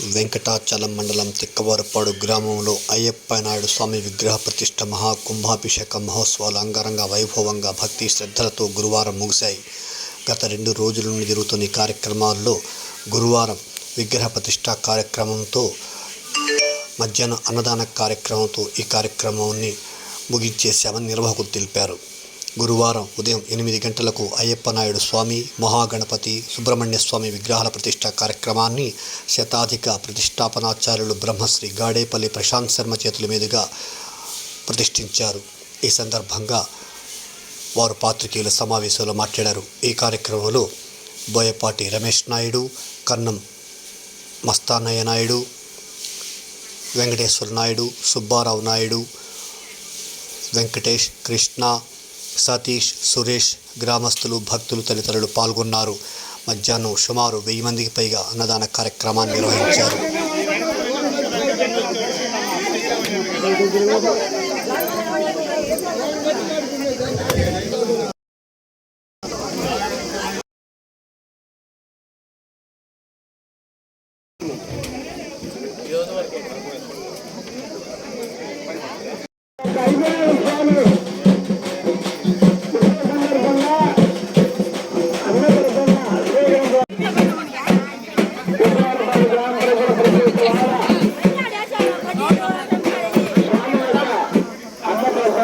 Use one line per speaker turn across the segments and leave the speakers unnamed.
వెంకటాచలం మండలం తిక్కవరపాడు గ్రామంలో అయ్యప్ప నాయుడు స్వామి విగ్రహ ప్రతిష్ఠ మహాకుంభాభిషేక మహోత్సవాలు అంగరంగ వైభవంగా భక్తి శ్రద్ధలతో గురువారం ముగిశాయి. గత రెండు రోజుల నుండి జరుగుతున్న ఈ కార్యక్రమాల్లో గురువారం విగ్రహ ప్రతిష్ట కార్యక్రమంతో మధ్యాహ్నం అన్నదాన కార్యక్రమంతో ఈ కార్యక్రమాన్ని ముగించేశామని నిర్వాహకులు తెలిపారు. గురువారం ఉదయం ఎనిమిది గంటలకు అయ్యప్ప నాయుడు స్వామి మహాగణపతి సుబ్రహ్మణ్య స్వామి విగ్రహాల ప్రతిష్ట కార్యక్రమాన్ని శతాధిక ప్రతిష్టాపనాచార్యులు బ్రహ్మశ్రీ గాడేపల్లి ప్రశాంత్ శర్మ చేతుల మీదుగా ప్రతిష్ఠించారు. ఈ సందర్భంగా వారు పాత్రికేయుల సమావేశంలో మాట్లాడారు. ఈ కార్యక్రమంలో బోయపాటి రమేష్ నాయుడు కన్నం మస్తానయ్య నాయుడు వెంకటేశ్వర నాయుడు సుబ్బారావు నాయుడు వెంకటేష్ కృష్ణ సతీష్ సురేష్ గ్రామస్తులు భక్తులు తదితరులు పాల్గొన్నారు. మధ్యాహ్నం సుమారు వెయ్యి మందికి పైగా అన్నదాన కార్యక్రమాన్ని నిర్వహించారు.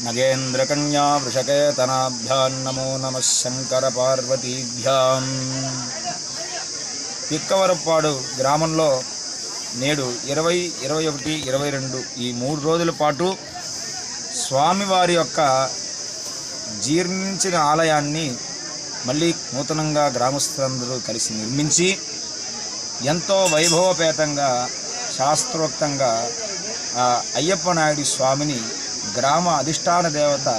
नगेन्द्रकन्या वृषकेतनाभ्यां नमो नमः శంకరపార్వతీభ్యాం పిక్కవరపాడు గ్రామంలో నేడు ఇరవై ఇరవై ఒకటి ఇరవై రెండు ఈ మూడు రోజుల పాటు స్వామివారి యొక్క జీర్ణించిన ఆలయాన్ని మళ్ళీ నూతనంగా గ్రామస్తులందరూ కలిసి నిర్మించి ఎంతో వైభవపేతంగా శాస్త్రోక్తంగా ఆ అయ్యప్ప నాయుడు స్వామిని గ్రామ అధిష్టాన దేవత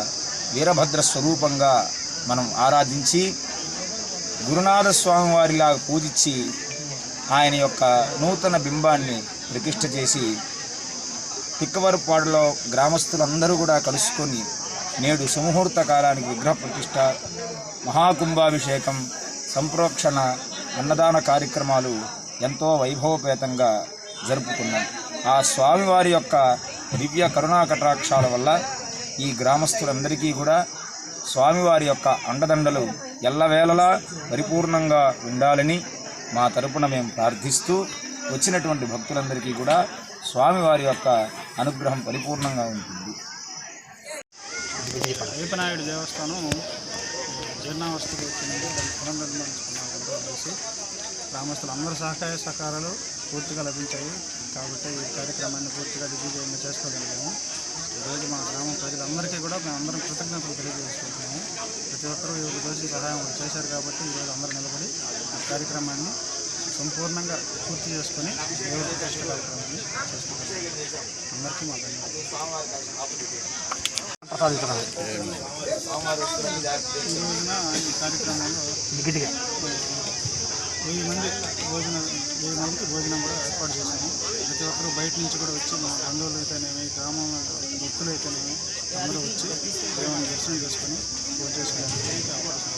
వీరభద్ర స్వరూపంగా మనం ఆరాధించి గురునాథ స్వామి వారిలా పూజించి ఆయన యొక్క నూతన బింబాన్ని ప్రతిష్ఠ చేసి పిక్కవరపాడులో గ్రామస్తులందరూ కూడా కలుసుకొని నేడు సుముహూర్త కాలానికి విగ్రహ ప్రతిష్ట మహాకుంభాభిషేకం సంప్రోక్షణ అన్నదాన కార్యక్రమాలు ఎంతో వైభవపేతంగా జరుపుకున్నాం. ఆ స్వామివారి యొక్క దివ్య కరుణా కటాక్షాల వల్ల ఈ గ్రామస్తులందరికీ కూడా స్వామివారి యొక్క అండదండలు ఎల్లవేళలా పరిపూర్ణంగా ఉండాలని మా తరపున మేము ప్రార్థిస్తూ వచ్చినటువంటి భక్తులందరికీ కూడా స్వామివారి యొక్క అనుగ్రహం పరిపూర్ణంగా ఉంటుంది.
అయ్యప్పనాయుడు దేవస్థానం జీర్ణావస్థకు వచ్చింది. దాన్ని పునర్నిర్మించుకున్నాం అందరూ కలిసి గ్రామస్తులు అందరి సహకార సహకారాలు పూర్తిగా లభించాయి. కాబట్టి ఈ కార్యక్రమాన్ని పూర్తిగా దిగ్విజయంగా చేసుకోగలిగాము. ఈరోజు మా గ్రామం ప్రజలందరికీ కూడా మేము అందరం కృతజ్ఞతలు తెలియజేసుకుంటున్నాము. ప్రతి ఒక్కరూ ఈ రోజు సహాయం చేశారు కాబట్టి ఈరోజు అందరూ నిలబడి ఈ కార్యక్రమాన్ని సంపూర్ణంగా పూర్తి చేసుకొని దేవుడి కార్యక్రమాన్ని అందరికీ మా ఈ రోజున ఈ కార్యక్రమంలో వెయ్యి మంది భోజనం వెయ్యి మందికి భోజనం కూడా ఏర్పాటు చేశాము. ప్రతి ఒక్కరు బయట నుంచి కూడా వచ్చి మా బంధువులు అయితేనేమి గ్రామం భక్తులు అయితేనేమి అందరూ వచ్చి దేవుని దర్శనం చేసుకొని పూజ చేసుకోవడానికి అవకాశం